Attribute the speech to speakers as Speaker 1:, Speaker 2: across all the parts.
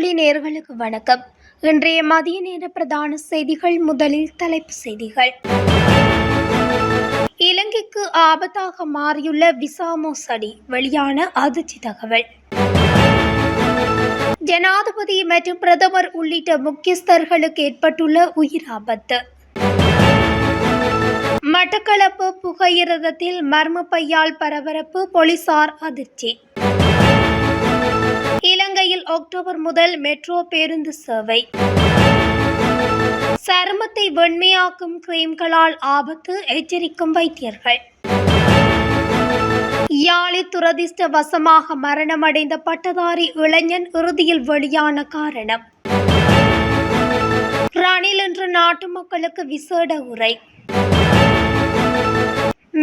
Speaker 1: வானொலி நேர்களுக்கு வணக்கம். இன்றைய மதிய நேர பிரதான செய்திகள் முதலில் தலைப்பு செய்திகள். இலங்கைக்கு ஆபத்தாக மாறியுள்ள விசா மோசடி வெளியான அதிர்ச்சி தகவல். ஜனாதிபதி மற்றும் பிரதமர் உள்ளிட்ட முக்கியஸ்தர்களுக்கு ஏற்பட்டுள்ள உயிர் ஆபத்து. மட்டக்களப்பு புகையிரதத்தில் மர்ம பையால் பரபரப்பு போலீசார் அதிர்ச்சி. இலங்கையில் அக்டோபர் முதல் மெட்ரோ பேருந்து சேவை. சருமத்தை வெண்மையாக்கும் கிரீம்களால் ஆபத்து எச்சரிக்கும் வைத்தியர்கள். யாழி துரதிர்ஷ்ட வசமாக மரணமடைந்த பட்டதாரி இளைஞன் இறுதியில் வெளியான காரணம். ரணில் இன்று நாட்டு மக்களுக்கு விசேட உரை.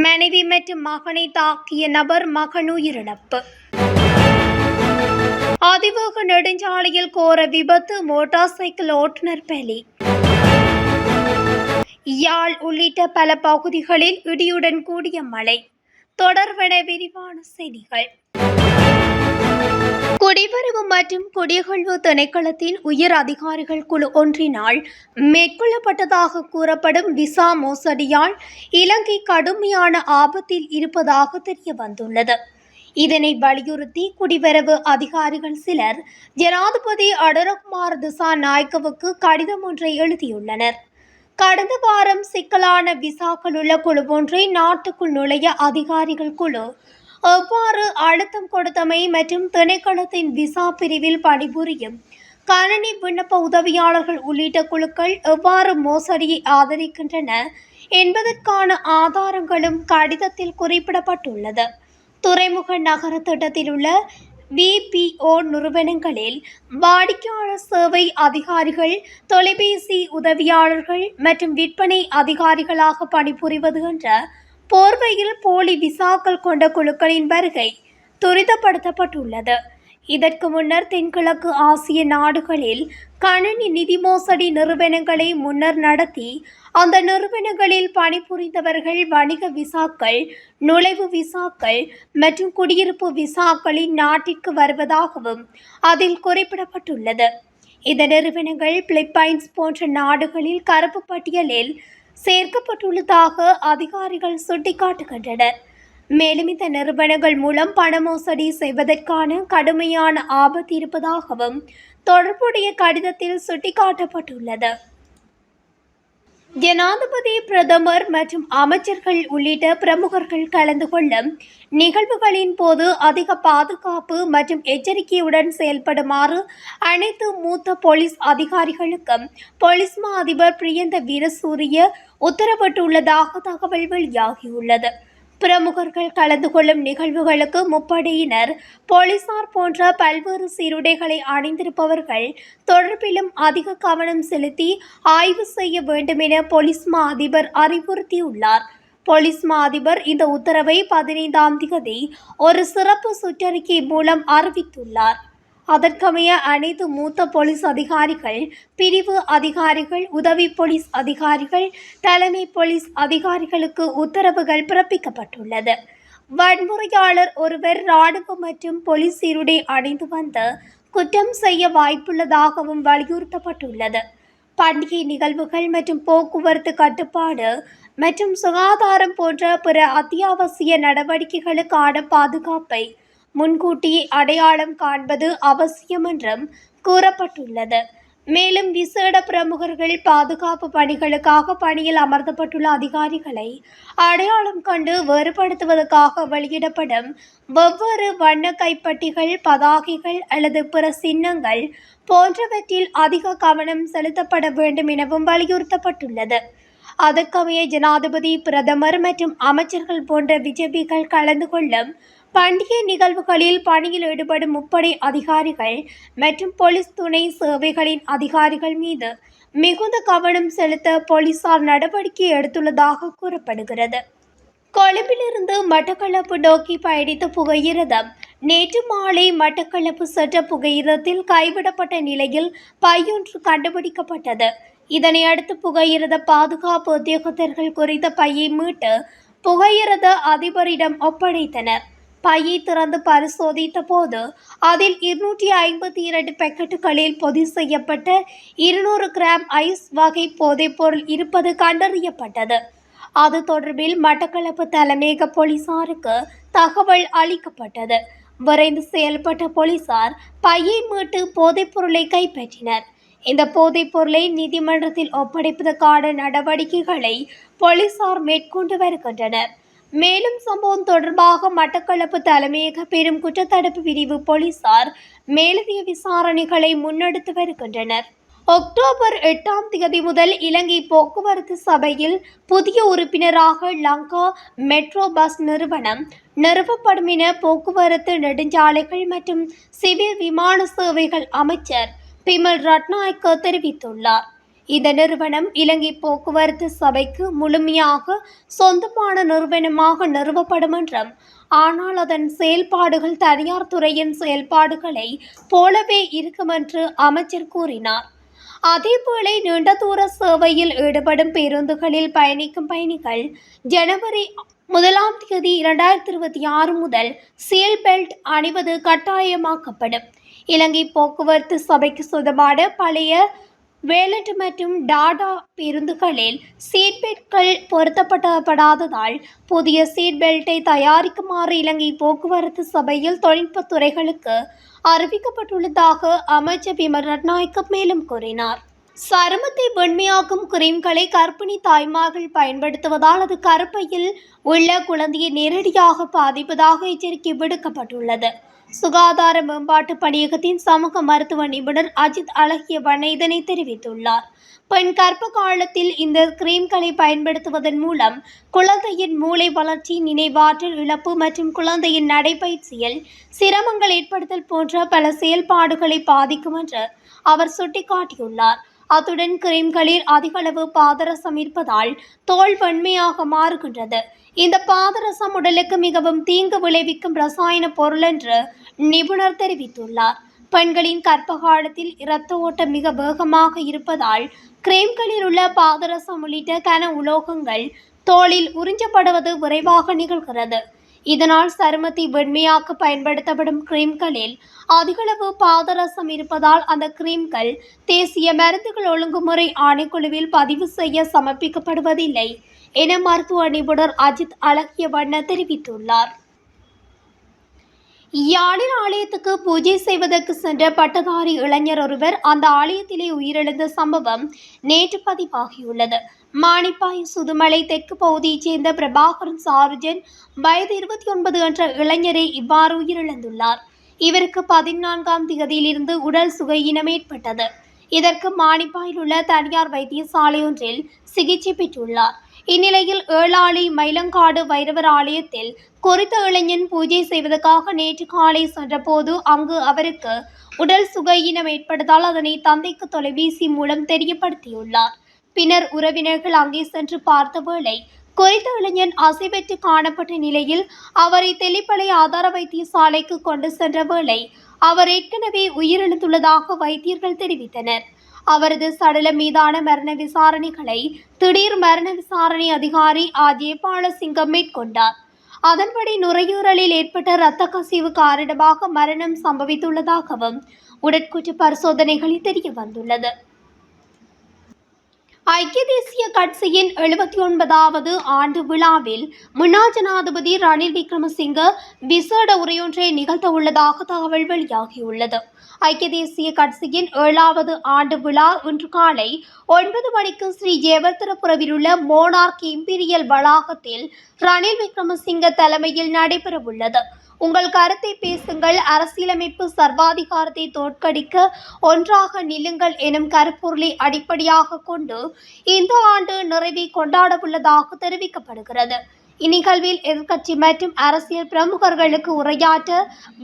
Speaker 1: மனைவி மற்றும் மகனை தாக்கிய நபர் மகன் உயிரிழப்பு அதிவேக நெடுஞ்சாலையில் கோர விபத்து மோட்டார் சைக்கிள் ஓட்டுநர் பலி. யாழ் உள்ளிட்ட பல பகுதிகளில் இடியுடன் கூடிய மழை. தொடர்பென விரிவான செய்திகள். குடிவரவு மற்றும் குடியகழ்வு திணைக்களத்தின் உயர் அதிகாரிகள் குழு ஒன்றினால் மேற்கொள்ளப்பட்டதாக கூறப்படும் விசா மோசடியால் இலங்கை கடுமையான ஆபத்தில் இருப்பதாக தெரிய வந்துள்ளது இதனை வலியுறுத்தி குடிவரவு அதிகாரிகள் சிலர் ஜனாதிபதி அடரகுமார் திசா நாயக்கவுக்கு கடிதம் ஒன்றை எழுதியுள்ளனர். கடந்த வாரம் சிக்கலான விசாக்கள் உள்ள குழு ஒன்றை நாட்டுக்குள் நுழைய அதிகாரிகள் குழு எவ்வாறு அழுத்தம் கொடுத்தமை மற்றும் திணைக்களத்தின் விசா பிரிவில் பணிபுரியும் கணனி விண்ணப்ப உதவியாளர்கள் உள்ளிட்ட குழுக்கள் எவ்வாறு மோசடியை ஆதரிக்கின்றன என்பதற்கான ஆதாரங்களும் கடிதத்தில் குறிப்பிடப்பட்டுள்ளது. துறைமுக நகர திட்டத்தில் உள்ள பிபிஓ நிறுவனங்களில் வாடிக்கையாளர் சேவை அதிகாரிகள் தொலைபேசி உதவியாளர்கள் மற்றும் விற்பனை அதிகாரிகளாக பணிபுரிவது என்ற போர்வையில் போலி விசாக்கள் கொண்ட குழுக்களின் வருகை துரிதப்படுத்தப்பட்டுள்ளது. இதற்கு முன்னர் தென்கிழக்கு ஆசிய நாடுகளில் கணினி நிதி மோசடி நிறுவனங்களை முன்னர் நடத்தி அந்த நிறுவனங்களில் பணிபுரிந்தவர்கள் வணிக விசாக்கள் நுழைவு விசாக்கள் மற்றும் குடியிருப்பு விசாக்களின் நாட்டிற்கு வருவதாகவும் அதில் குறிப்பிடப்பட்டுள்ளது. இந்த நிறுவனங்கள் பிலிப்பைன்ஸ் போன்ற நாடுகளில் கருப்பு பட்டியலில் சேர்க்கப்பட்டுள்ளதாக அதிகாரிகள் சுட்டிக்காட்டுகின்றனர். மேலும் இந்த நிறுவனங்கள் மூலம் பண மோசடி செய்வதற்கான கடுமையான ஆபத்து இருப்பதாகவும் தொடர்புடைய கடிதத்தில் சுட்டிக்காட்டப்பட்டுள்ளது. ஜனாதிபதி பிரதமர் மற்றும் அமைச்சர்கள் உள்ளிட்ட பிரமுகர்கள் கலந்து கொள்ளும் நிகழ்வுகளின் போது அதிக பாதுகாப்பு மற்றும் எச்சரிக்கையுடன் செயல்படுமாறு அனைத்து மூத்த போலீஸ் அதிகாரிகளுக்கும் போலீஸ் மா அதிபர் பிரியந்த வீரசூரிய உத்தரவிட்டுள்ளதாக தகவல் வெளியாகியுள்ளது. பிரமுகர்கள் கலந்து கொள்ளும் நிகழ்வுகளுக்கு முப்படையினர் போலீசார் போன்ற பல்வேறு சீருடைகளை அணிந்திருப்பவர்கள் தொடர்பிலும் அதிக கவனம் செலுத்தி ஆய்வு செய்ய வேண்டும் என போலீஸ் மா அதிபர் அறிவுறுத்தியுள்ளார். போலீஸ் மா அதிபர் இந்த உத்தரவை பதினைந்தாம் தேதி ஒரு சிறப்பு சுற்றறிக்கை மூலம் அறிவித்துள்ளார். அதற்கமைய அனைத்து மூத்த போலீஸ் அதிகாரிகள் பிரிவு அதிகாரிகள் உதவி போலீஸ் அதிகாரிகள் தலைமை போலீஸ் அதிகாரிகளுக்கு உத்தரவுகள் பிறப்பிக்கப்பட்டுள்ளது. வன்முறையாளர் ஒருவர் இராணுவ மற்றும் போலீஸ் அணிந்து வந்து குற்றம் செய்ய வாய்ப்புள்ளதாகவும் வலியுறுத்தப்பட்டுள்ளது. பண்டிகை நிகழ்வுகள் மற்றும் போக்குவரத்து கட்டுப்பாடு மற்றும் சுகாதாரம் போன்ற பிற அத்தியாவசிய நடவடிக்கைகளுக்கான பாதுகாப்பை முன்கூட்டி அடையாளம் காண்பது அவசியம் என்றும் கூறப்பட்டுள்ளது. மேலும் விசேட பிரமுகர்கள் பாதுகாப்பு பணிகளுக்காக பணியில் அமர்த்தப்பட்டுள்ள அதிகாரிகளை அடையாளம் கண்டு வேறுபடுத்துவதற்காக வெளியிடப்படும் வெவ்வேறு வண்ண கைப்பட்டிகள் பதாகைகள் அல்லது பிற சின்னங்கள் போன்றவற்றில் அதிக கவனம் செலுத்தப்பட வேண்டும் எனவும் வலியுறுத்தப்பட்டுள்ளது. அதற்கமைய ஜனாதிபதி பிரதமர் மற்றும் அமைச்சர்கள் போன்ற விஜபிகள் கலந்து கொள்ளும் பண்டிகை நிகழ்வுகளில் பணியில் ஈடுபடும் முப்படை அதிகாரிகள் மற்றும் போலீஸ் துணை சேவைகளின் அதிகாரிகள் மீது மிகுந்த கவனம் செலுத்த போலீசார் நடவடிக்கை எடுத்துள்ளதாக கூறப்படுகிறது. கொழும்பிலிருந்து மட்டக்களப்பு நோக்கி பயணித்த புகையிரதம் நேற்று மாலை மட்டக்களப்பு சென்ற புகையிரத்தில் கைவிடப்பட்ட நிலையில் பையொன்று கண்டுபிடிக்கப்பட்டது. இதனை அடுத்து புகையிரத பாதுகாப்பு உத்தியோகத்தர்கள் குறித்த பையை மீட்டு புகையிரத அதிபரிடம் ஒப்படைத்தனர். பையை திறந்து பரிசோதித்த போது அதில் இருநூற்றி ஐம்பத்தி இரண்டு பேக்கெட்டுகளில் பொதி செய்யப்பட்ட இருநூறு கிராம் ஐஸ் வகை போதைப்பொருள் இருப்பது கண்டறியப்பட்டது. அது தொடர்பில் மட்டக்களப்பு தலைமையக போலீசாருக்கு தகவல் அளிக்கப்பட்டது. விரைந்து செயல்பட்ட போலீசார் பையை மீட்டு போதைப் பொருளை கைப்பற்றினர். இந்த போதைப் பொருளை நீதிமன்றத்தில் ஒப்படைப்பதற்கான நடவடிக்கைகளை போலீசார் மேற்கொண்டு வருகின்றனர். மேலும் சம்பவம் தொடர்பாக மட்டக்களப்பு தலைமையக பெரும் குற்றத்தடுப்பு பிரிவு போலீசார் மேலதிக விசாரணைகளை முன்னெடுத்து வருகின்றனர். அக்டோபர் எட்டாம் தேதி முதல் இலங்கை போக்குவரத்து சபையில் புதிய உறுப்பினராக லங்கா மெட்ரோ பஸ் நிறுவனம் நிறுவப்படும் என போக்குவரத்து நெடுஞ்சாலைகள் மற்றும் சிவில் விமான சேவைகள் அமைச்சர் பிமல் ரட்நாயக்க தெரிவித்துள்ளார். இந்த நிறுவனம் இலங்கை போக்குவரத்து சபைக்கு முழுமையாக சொந்தமான நிறுவனமாக நிறுவப்படும் என்றும் ஆனால் அதன் செயல்பாடுகள் தனியார் துறையின் செயல்பாடுகளை போலவே இருக்கும் என்று அமைச்சர் கூறினார். அதேவேளை நீண்ட தூர சேவையில் ஈடுபடும் பேருந்துகளில் பயணிக்கும் பயணிகள் ஜனவரி முதலாம் தேதி இரண்டாயிரத்தி இருபத்தி ஆறு முதல் சீல் பெல்ட் அணிவது கட்டாயமாக்கப்படும். இலங்கை போக்குவரத்து சபைக்கு சொந்தமான பழைய வேலட் மற்றும் டாடா பேருந்துகளில் சீட் பெல்ட்கள் பொருத்தப்படப்படாததால் புதிய சீட் பெல்ட்டை தயாரிக்குமாறு இலங்கை போக்குவரத்து சபையில் தொழில்நுட்பத் துறைகளுக்கு அறிவிக்கப்பட்டுள்ளதாக அமைச்சர் விமர் ரட்நாயக்க மேலும் கூறினார். சருமத்தை வெண்மையாக்கும் கிரீம்களை கர்ப்பிணி தாய்மார்கள் பயன்படுத்துவதால் அது கருப்பையில் உள்ள குழந்தையை நேரடியாக பாதிப்பதாக எச்சரிக்கை விடுக்கப்பட்டுள்ளது. சுகாதார மேம்பாட்டு பணியகத்தின் சமூக மருத்துவ நிபுணர் அஜித் அழகியவண்ண இதனை தெரிவித்துள்ளார். பெண் கர்ப்ப காலத்தில் இந்த கிரீம்களை பயன்படுத்துவதன் மூலம் குழந்தையின் மூளை வளர்ச்சி நினைவாற்றல் இழப்பு மற்றும் குழந்தையின் நடைபயிற்சியில் சிரமங்கள் ஏற்படுத்தல் போன்ற பல செயல்பாடுகளை பாதிக்கும் என்று அவர் சுட்டிக்காட்டியுள்ளார். அத்துடன் கிரீம்களில் அதிகளவு பாதரசம் இருப்பதால் தோல் வன்மையாக மாறுகின்றது. இந்த பாதரசம் உடலுக்கு மிகவும் தீங்கு விளைவிக்கும் ரசாயன பொருள் என்று நிபுணர் தெரிவித்துள்ளார். பெண்களின் கர்ப்ப காலத்தில் இரத்த ஓட்டம் மிக வேகமாக இருப்பதால் கிரீம்களில் உள்ள பாதரசம் உள்ளிட்ட கன உலோகங்கள் தோளில் உறிஞ்சப்படுவது விரைவாக நிகழ்கிறது. இதனால் சருமத்தை வெண்மையாக்க பயன்படுத்தப்படும் கிரீம்களில் அதிகளவு பாதரசம் இருப்பதால் அந்த கிரீம்கள் தேசிய மருந்துகள் ஒழுங்குமுறை ஆணைக்குழுவில் பதிவு செய்ய சமர்ப்பிக்கப்படுவதில்லை என மருத்துவ நிபுணர் அஜித் அழகிய வண்ண தெரிவித்துள்ளார். யாழில் ஆலயத்துக்கு பூஜை செய்வதற்கு சென்ற பட்டதாரி இளைஞர் ஒருவர் அந்த ஆலயத்திலே உயிரிழந்த சம்பவம் நேற்று பதிவாகியுள்ளது. மாணிப்பாய் சுதுமலை தெற்கு பகுதியைச் சேர்ந்த பிரபாகரன் சாருஜன் வயது இருபத்தி ஒன்பது என்ற இளைஞரே இவ்வாறு உயிரிழந்துள்ளார். இவருக்கு பதினான்காம் திகதியிலிருந்து உடல் சுகையினம் ஏற்பட்டது. இதற்கு மாணிப்பாயில் உள்ள தனியார் வைத்தியசாலை ஒன்றில் சிகிச்சை பெற்றுள்ளார். இந்நிலையில் ஏழாளி மயிலங்காடு வைரவர் ஆலயத்தில் குறித்த இளைஞன் பூஜை செய்வதற்காக நேற்று காலை சென்றபோது அங்கு அவருக்கு உடல் சுகையினம் ஏற்பட்டதால் அதனை தந்தைக்கு தொலைபேசி மூலம் தெரியப்படுத்தியுள்ளார். பின்னர் உறவினர்கள் அங்கே சென்று பார்த்த வேளை குறித்த இளைஞன் அசைவற்று காணப்பட்ட நிலையில் அவரை தெளிப்படை ஆதார வைத்தியசாலைக்கு கொண்டு சென்ற வேளை அவர் ஏற்கனவே உயிரிழந்துள்ளதாக வைத்தியர்கள் தெரிவித்தனர். அவரது சடலம் மீதான மரண விசாரணைகளை திடீர் மரண விசாரணை அதிகாரி ஆ. ஜெயபாலசிங்கம் மேற்கொண்டார். அதன்படி நுரையீரலில் ஏற்பட்ட இரத்த கசிவு காரணமாக மரணம் சம்பவித்துள்ளதாகவும் உடற்கூற்று பரிசோதனைகளில் தெரிய வந்துள்ளது. ஐக்கிய தேசிய கட்சியின் எழுபத்தி ஒன்பதாவது ஆண்டு விழாவில் முன்னாள் ஜனாதிபதி ரணில் விக்ரமசிங்க விசேட உரையொன்றை நிகழ்த்த உள்ளதாக தகவல் வெளியாகியுள்ளது. ஐக்கிய தேசிய கட்சியின் ஏழாவது ஆண்டு விழா இன்று காலை ஒன்பது மணிக்கு ஸ்ரீ ஜெயவர்தனபுரவில் உள்ள மோனார்க் இம்பீரியல் வளாகத்தில் ரணில் விக்ரமசிங்க தலைமையில் நடைபெறவுள்ளது. உங்கள் கருத்தை பேசுங்கள். அரசியலமைப்பு சர்வாதிகாரத்தை தோற்கடிக்க ஒன்றாக நில்லுங்கள் எனும் கருப்பொருளை அடிப்படையாக கொண்டு இந்த ஆண்டு நிறைவை கொண்டாடவுள்ளதாக தெரிவிக்கப்படுகிறது. இந்நிகழ்வில் எதிர்க்கட்சி மற்றும் அரசியல் பிரமுகர்களுக்கு உரையாற்ற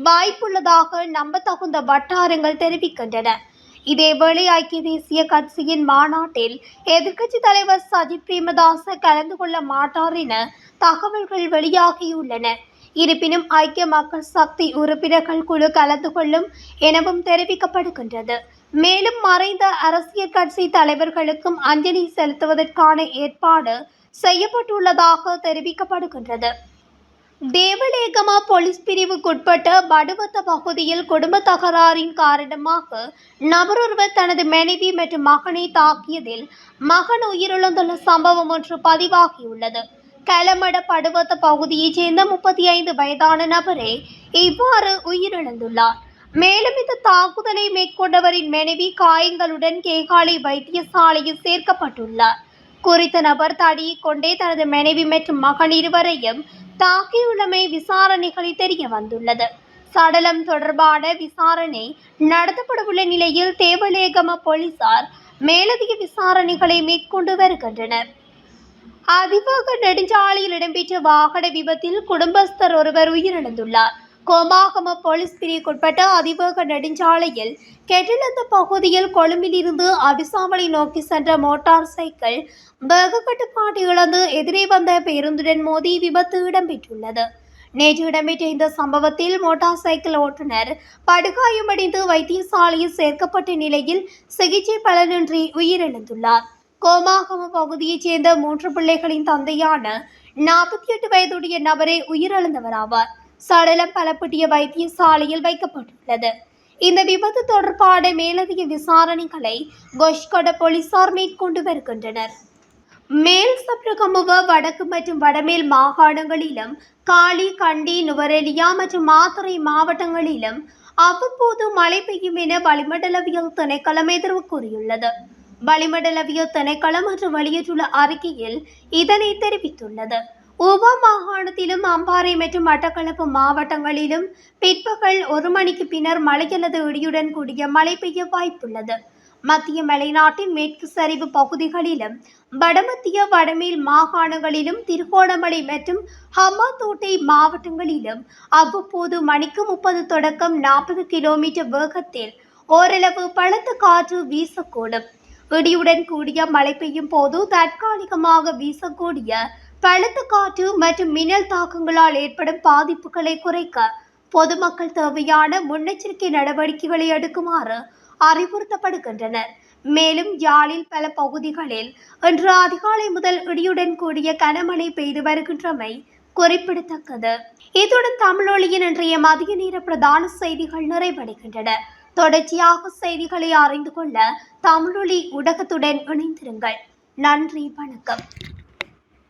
Speaker 1: வாய்ப்புள்ளதாக நம்பத்தகுந்த வட்டாரங்கள் தெரிவிக்கின்றன. இதேவேளை ஐக்கிய தேசிய கட்சியின் மாநாட்டில் எதிர்க்கட்சி தலைவர் சஜித் பிரேமதாச கலந்து கொள்ள மாட்டார் என தகவல்கள் வெளியாகியுள்ளன. இருப்பினும் ஐக்கிய மக்கள் சக்தி உறுப்பினர்கள் குழு கலந்து கொள்ளும் எனவும் தெரிவிக்கப்படுகின்றது. மேலும் மறைந்த அரசியல் கட்சி தலைவர்களுக்கும் அஞ்சலி செலுத்துவதற்கான ஏற்பாடு செய்யப்பட்டுள்ளதாக தெரிவிக்கப்படுகின்றது. தேவலேகமா போலீஸ் பிரிவுக்குட்பட்ட படுவத்த பகுதியில் குடும்ப தகராறின் காரணமாக நபரொருவர் தனது மனைவி மற்றும் மகனை தாக்கியதில் மகன் உயிரிழந்துள்ள சம்பவம் ஒன்று பதிவாகியுள்ளது. கலமட படுவத்த பகுதியைச் சேர்ந்த முப்பத்தி ஐந்து வயதான நபரே இவ்வாறு உயிரிழந்துள்ளார். மேலும் இந்த தாக்குதலை மேற்கொண்டவரின் மனைவி காயங்களுடன் கேகாலை வைத்தியசாலையில் சேர்க்கப்பட்டுள்ளார். குறித்த நபர் தாடியை கொண்டே தனது மனைவி மற்றும் மகன் இருவரையும் தாக்கியுள்ளமை விசாரணைகளில் தெரிய வந்துள்ளது. சடலம் தொடர்பான விசாரணை நடத்தப்படவுள்ள நிலையில் தேவலேகம போலீசார் மேலதிக விசாரணைகளை மேற்கொண்டு வருகின்றனர். அதிவேக நெடுஞ்சாலையில் இடம்பெற்ற வாகன விபத்தில் குடும்பஸ்தர் ஒருவர் உயிரிழந்துள்ளார். கோமாகம போலீஸ் பிரிவுக்குட்பட்ட அதிவேக நெடுஞ்சாலையில் கெட்டிலந்த பகுதியில் கொழும்பிலிருந்து அபிசாமலை நோக்கி சென்ற மோட்டார் சைக்கிள் வேக கட்டுப்பாட்டு இழந்து எதிரே வந்த பேருந்துடன் மோதி விபத்து இடம்பெற்றுள்ளது. நேற்று இடம்பெற்ற இந்த சம்பவத்தில் மோட்டார் சைக்கிள் ஓட்டுநர் படுகாயமடைந்து வைத்தியசாலையில் சேர்க்கப்பட்ட நிலையில் சிகிச்சை பலனின்றி உயிரிழந்துள்ளார். கோமாகம பகுதியைச் சேர்ந்த மூன்று பிள்ளைகளின் தந்தையான நாற்பத்தி எட்டு வயதுடைய நபரே உயிரிழந்தவராவார் சடலம் பலப்பட்டிய வைத்தியசாலையில் வைக்கப்பட்டுள்ளது. இந்த விபத்து தொடர்பான மேலதிக விசாரணைகளை கொஷ்கொட போலீசார் மேற்கொண்டு வருகின்றனர். மேல் சப்ரகமுவ வடக்கு மற்றும் வடமேல் மாகாணங்களிலும் காளி கண்டி நுவரெலியா மற்றும் மாத்துறை மாவட்டங்களிலும் அவ்வப்போது மழை பெய்யும் என வளிமண்டலவியல் திணைக்களம் எதிர்வு கூறியுள்ளது. வளிமண்டலவியல் திணைக்களம் என்று வெளியிட்டுள்ள அறிக்கையில் இதனை தெரிவித்துள்ளது. உப மாகாணத்திலும் அம்பாறை மற்றும் மட்டக்களப்பு மாவட்டங்களிலும் பிற்பகல் ஒரு மணிக்கு பின்னர் மழை அல்லது இடியுடன் கூடிய மழை பெய்ய வாய்ப்புள்ளது. மத்திய மலைநாட்டின் மேற்கு சரிவு பகுதிகளிலும் வடமத்திய வடமேல் மாகாணங்களிலும் திருகோணமலை மற்றும் ஹமாத்தோட்டை மாவட்டங்களிலும் அவ்வப்போது மணிக்கு முப்பது தொடக்கம் நாற்பது கிலோமீட்டர் வேகத்தில் ஓரளவு பலத்த காற்று வீசக்கூடும். இடியுடன் கூடிய மழை பெய்யும் போது தற்காலிகமாக வீசக்கூடிய பலத்த காற்று மற்றும் மின்னல் தாக்கங்களால் ஏற்படும் பாதிப்புகளை குறைக்க பொதுமக்கள் தேவையான முன்னெச்சரிக்கை நடவடிக்கைகளை எடுக்குமாறு அறிவுறுத்தப்படுகின்றனர். மேலும் யாழில் பல பகுதிகளில் இன்று அதிகாலை முதல் இடியுடன் கூடிய கனமழை பெய்து வருகின்றமை குறிப்பிடத்தக்கது. இத்துடன் தமிழொலியின் இன்றைய மதிய நேர பிரதான செய்திகள் நிறைவடைகின்றன. தொடர்ச்சியாக செய்திகளை அறிந்து கொள்ள தமிழொலி ஊடகத்துடன் இணைந்திருங்கள். நன்றி வணக்கம்.